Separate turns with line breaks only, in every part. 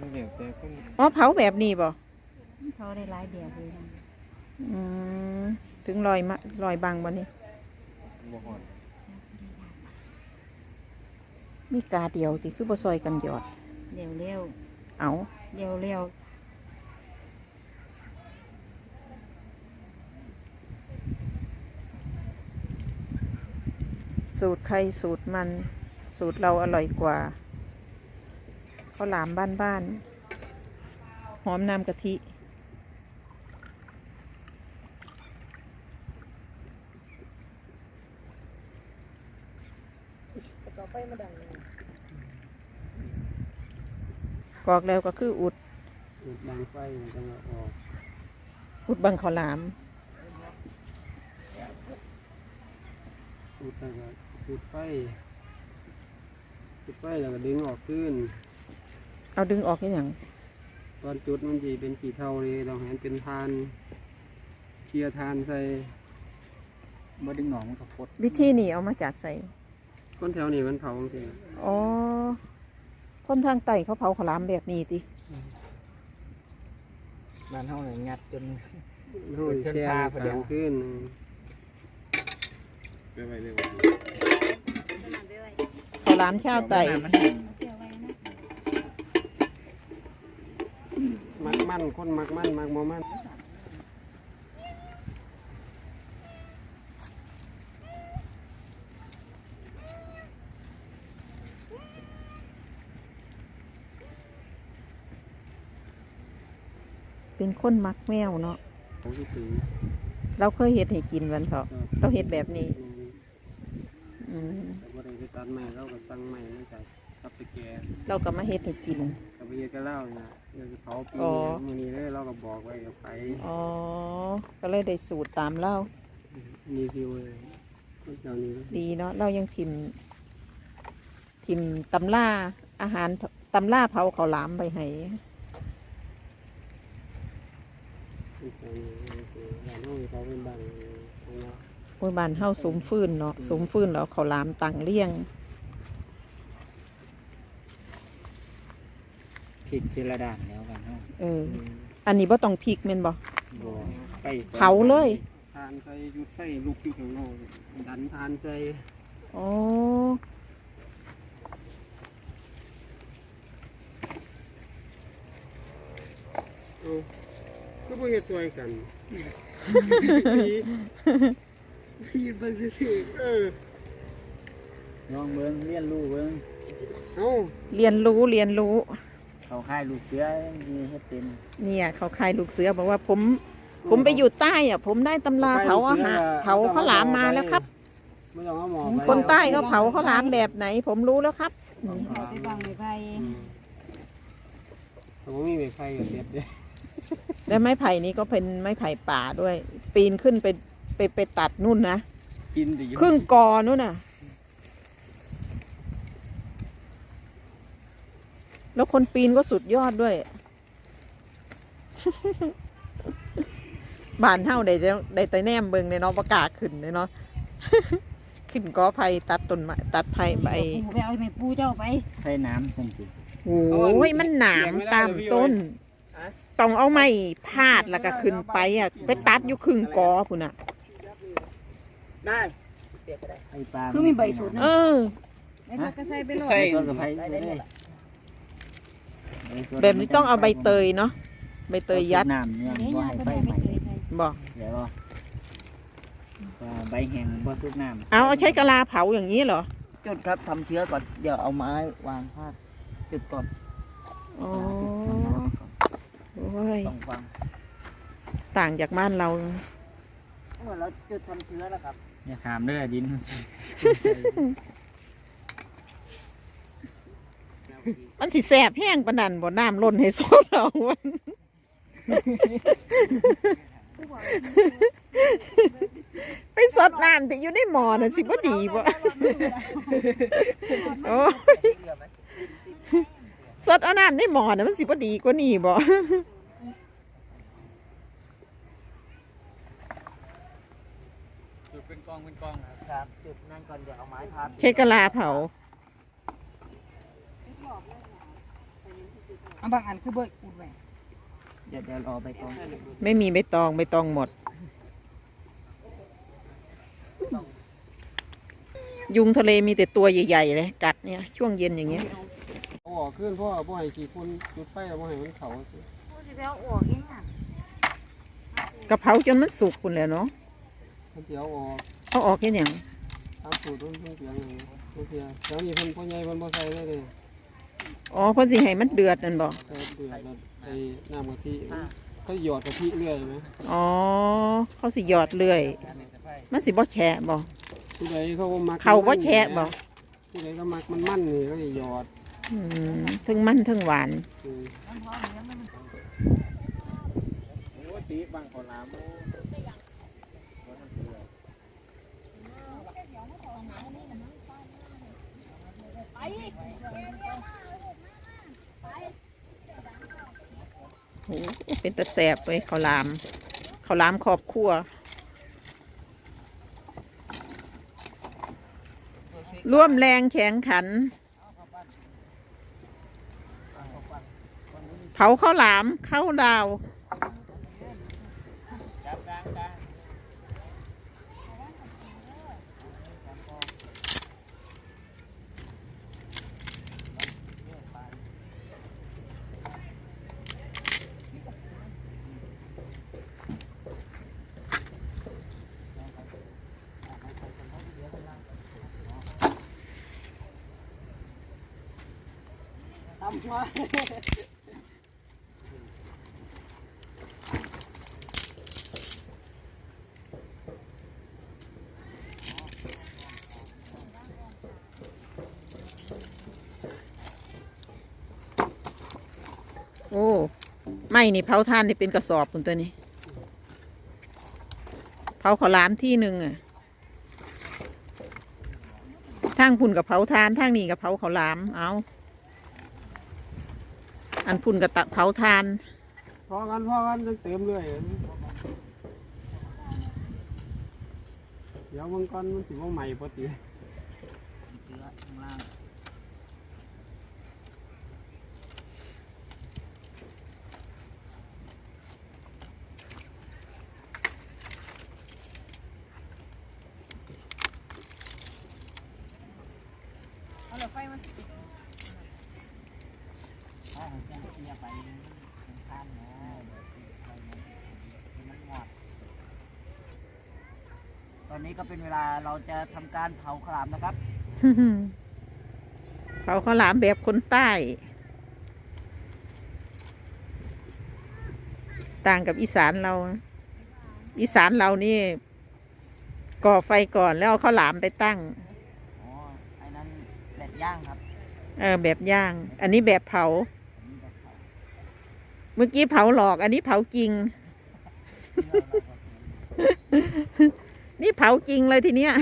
มันเดี๋ยวแต่คน
อ๋อเผาแบบนี้บ่
เขาได้หลายเดียวเลยนะ
อืมถึงลอยมาลอยบังบ่นี่
บ่ฮอด
มีกาเดียวที่คือบ่ซอยกันหยอด
เร็วเร็ว
เอา
เร็วเร็ว
สูตรใครสูตรมัน สูตรเราอร่อยกว่า ข้าวหลามบ้านๆหอมน้ำกะทิกอกแล้วก็คืออุด
อุดบางไฟมันจะออก
อุดบังข้าวหลาม
อุดแล้วก็จุดไฟจุดไฟแล้วก็ดึงออกขึ้น
เอาดึงออกให้หยัง
ตอนจุดมันจะเป็นสีเทาเลยเราเห็นเป็นทานเชียร์ทานใส่
บ่ดึงหนองมันก็ฟด
วิธีนี้เอามาจากใส่
คนแถวนี้มันเผาจริง
อ๋อ คนทางใต้เขาเผาข้าวหลามแบบนี้ติ
บ้านเฮาเนี่ยงัดจน
ๆห้อยแช่
เพิ่นพาไปเดี๋
ขั
ยว
งขึ้น
ไปไว้เลย
ข้าวหลามชาวไต้
มันแห้ง
มักมั่นคนมักมั่นมักโมมั่น
เป็นคนมักแมวเนาะ
เขาที่ถือ
เราเคยเห็ดให้กินวันเถอะเราเฮ็ดแบบนี้ อืม
แต่ว่าได้ไปตัดใหม่เราก็สั่งใหม่มาจากตับตะแกรง
เราก็มาเฮ็ดให้กิน
กับ ไปเฮ็ดกับเล่านี่นะเดี๋ยวจะเผาปี
อ๋อ
นี้มื้อนี้เลยเราก็บอกไว้กับไป
อ๋อ ก็เลยได้สูตรตามเรา
รีวิวเลยเจ้านี้
ดีเนาะเรายังพิมพ์พิมพ์ตำล่าอาหารตำล่าเผาข้าวหลามไปให้
เจ้านี้คือบ้านห้องเขาเป็นบ้านของเรา
โอ้ยบ้านเฮาสมฟื้นเนาะสมฟื้นแล้วข้าวหลามตังเลี้ยง
พริกทีละด้านแล้วบ้านเฮา
เออ อันนี้บ่ต้องพริกแม่นบ่
บ่ไปสอง
เผาเลย
ทานใส่ยุดไฟลูกอยู่ข้างนอกดันทานใส่
อ๋อ
เอาก็บ่เฮ็ดตัวกันยืนเบิ่งซื่อๆเออ
ลองเบิ่งเรียนรู้เบิ่ง
เอา
เรียนรู้เรียนรู้
เขาค่ายลูกเสือมีเฮ็ดเป็น
เนี่ยเขาคายลูกเสือบอกว่าผม ผมไปอยู่ใต้อะผมได้ตำราเผาอาหารเผาข้าวหลามมาแล้วครับ
ไม่ต้องเอาหมอไป
คนใต้เขาเผาข้าวหลามแบบไหน ผมรู้แล้วครับ
เอาไปบังไปไป
อืมแต่ว่ามีไม้ไฟกับเด็ดเด้
และไม้ไผ่นี้ก็เป็นไม้ไผ่ป่าด้วย ปีนขึ้นไปไปไปตัดนู่นนะ
กินแต่อยู่
ครึ่งกอนู่นน่ะ แล้วคนปีนก็สุดยอดด้วยบ้านเท่าได้แต่ได้แต่แนมเบิงในเนาะประกล้าศขึ้นเลยเนาะ ขึ้นกอไผ่ตัดต้นไม้ตัดไผ่ใบ
ปูไปเอาไปปูเจ้าไป
ใช้น้ำซั่นสิ
โอ้ยมันหนามตามต้น ต้องเอาไม้พาดแล้วก็ขึ้นไปอะ ไปตัดอยู่ครึ่งกอพุ่นอะ
ไอ้ปลา
คือมีใบสูตรนะ
เออ
ไม่ใช่ก็ใส่ไปเลย
ใส่กับไผเลย
แบบนี้ต้องเอาใบเตยเนาะใบเตยยัด
น้ำเนี่ย
เดี๋ยว
บ่
ยา
ให้
ก็
ไฟ
ได้
ไห
ไป
ม้
เตยใส่
บอก
เดี๋ยวรอว่าใบแห้งบ่สุกน้ำ
เอาเอาใช้กะลาเผาอย่างนี้เหรอ
จุดครับทำเชื้อก่อนเดี๋ยวเอาไม้วางพาดจุดก่อน
อ๋อโอ้ย
ต้องวาง
ต่างจากบ้านเรา
เหมือนเราจุดทำเชื้อแล้วครับ
อย่าขามเด้อดิน
มันสิแสบแห้งปานนันบ่น้ำล้นให้โซดเอาวันไปสดน้ำที่อยู่ในหม้อน่ะสิบ่ดีบ่โอ้ยสดเอาน้ำในหม้อน่ะมันสิบ่ดีกว่านี้บ่
เป็นกองเป็นกองครับ
ครับจุดนั่นก่อนเดี๋ยวเอาไม้พาด
ใช้กะลาเผา
เอาบางอันคือเบิดอุดไว้
เดี๋ยวเดี๋ยวรอไปก่อน
ไม่มีใบตองใบตองหมด ยุงทะเลมีแต่ตัวใหญ่ๆเลยกัดเนี่ยช่วงเย็นอย่างเงี้ย
เอาออกขึ้นเพราะว่าบ่ให้ขี้ฝุ่นจุดไฟแล้วบ่ให้มันเขาสิ
ปูสิไปเอาออกเองอะ
กะเพราจนมันสุกคุณแล้วเนาะ
มันสิเอาออก
เอาออกแค่อย่าง
ตามสูตรมันเพิ่นเสียงอย่างนี้เพิ่นเสียแถวนี้เพิ่นพ่อใหญ่เพิ่นบ่ใส่เลยเด้
อ๋อเพ่นสิให้มันเดือดนั่นบอก
แต่เดือดแล้วไอ้น้ำกะทิเขาหยอดกะทิเรื่อยไหม
อ๋อเขาสิหยอดเรื่อยมันสิบ่แฉะบ่
ผู้ใดเขาก็มัก
เขาบ่แฉะบ่
ผู้ใดก็มักมันมั่นนี่ก็หยอด
อืมทั้งมั่นทั้งหวาน
อืม
โอ้ตีบางขอลาม โอ้
เป็นตะแสบไปข้าวหลามข้าวหลามขอบคั่วร่วมแรงแข็งขัน เผาข้าวหลามข้าวดาว
จับกลางกลาง
โอ้ไม่นี่เผาท่านนี่เป็นกระสอบคุณตัวนี้เผาข้าวหลามที่หนึ่งอะทางพุ่นกับเผาทานทางนี้กับเผาข้าวหลามเอา อันพุ่นกับตะเผาทาน
พอกันพอกันจังเต็มเลยเดี๋ยวมังกรมันสิบ่ใหม่ปกติ
เชื้อข้างล่าง
เอาเหลือไฟมาสิ
ถ้าผมจะเคลียร์ไปข้างๆนะเดี๋ยวติดไฟมันให้มันหมดตอนนี้ก็เป็นเวลาเราจะทำการเผาขาวหลามนะครับ
เผาข้าวหลามแบบคนใต้ ต่างกับอีสานเรานะอีสานเรานี่ ก่อไฟก่อนแล้วเอาข้าวหลามไปตั้ง
อ๋อไอ้นั้นแบบย่างครับ
เออแบบย่าง อันนี้แบบเผา
อันนี้แบบเผา
เมื่อกี้เผาหลอก อันนี้เผาจริง นี่เผาจริงเลยทีเนี้ย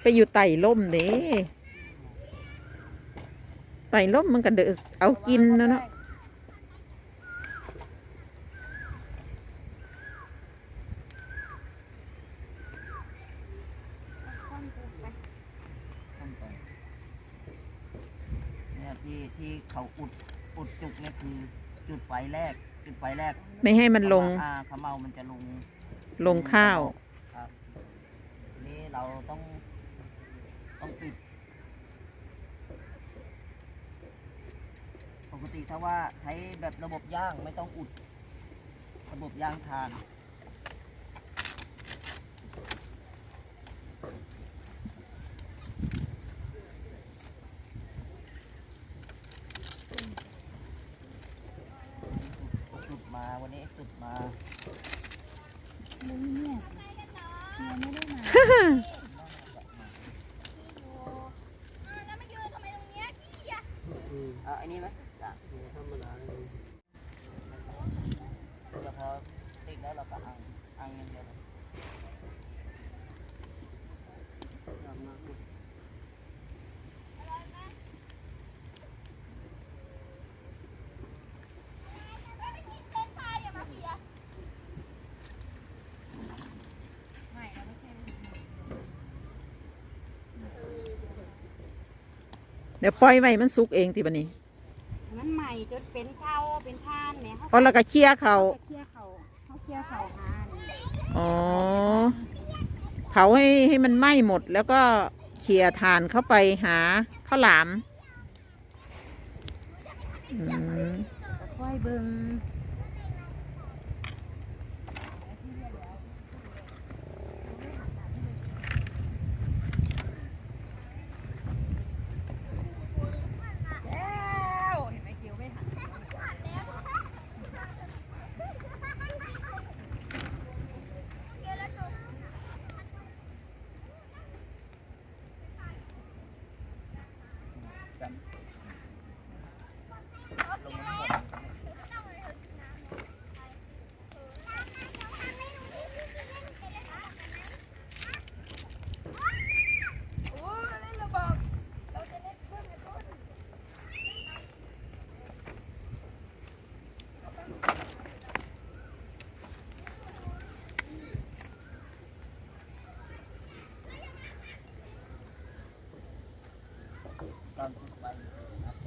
ไปอยู่ไต่ล่มเด้ไต่ล่มมันก็เดือเอากินนะเนาะ
ขั้นตอนเนี่ย ที่ที่เขาอุดอุดจุกเนี่ยคือจุดไฟแรก จุดไฟแรก
ไม่ให้มันลง
อ่าขมเมามันจะลง
ลงข้าว
ครับทีนี้เราต้องต้องปิดปกติถ้าว่าใช้แบบระบบย่างไม่ต้องอุด ระบบย่างทาน สุดมาวันนี้สุดมา
มึงเนี่ยยังไม่ได้มา
อืม
เอาอันนี้ไหมจ้ะ
ธรรมดาเลย
แล้วพอติดแล้วเราก็อังอังอย่างเดียวเลย
อาบน้ำ
เดี๋ยวปล่อยไว้มันสุกเองติบันนี้
มันใหม่จนเป็นเท่าเป็นท่านแหม่เขา
อ๋อแล้วก็เคี่ยเขา
เคี่ยเขาเขาเคี่ยเขาหานี่
อ๋อเผาให้ให้มันไหม้หมด แล้วก็เขี่ยถ่านเข้าไปหาข้าวหลามอืม
ก็ค่อยเบิ่ง Thank you.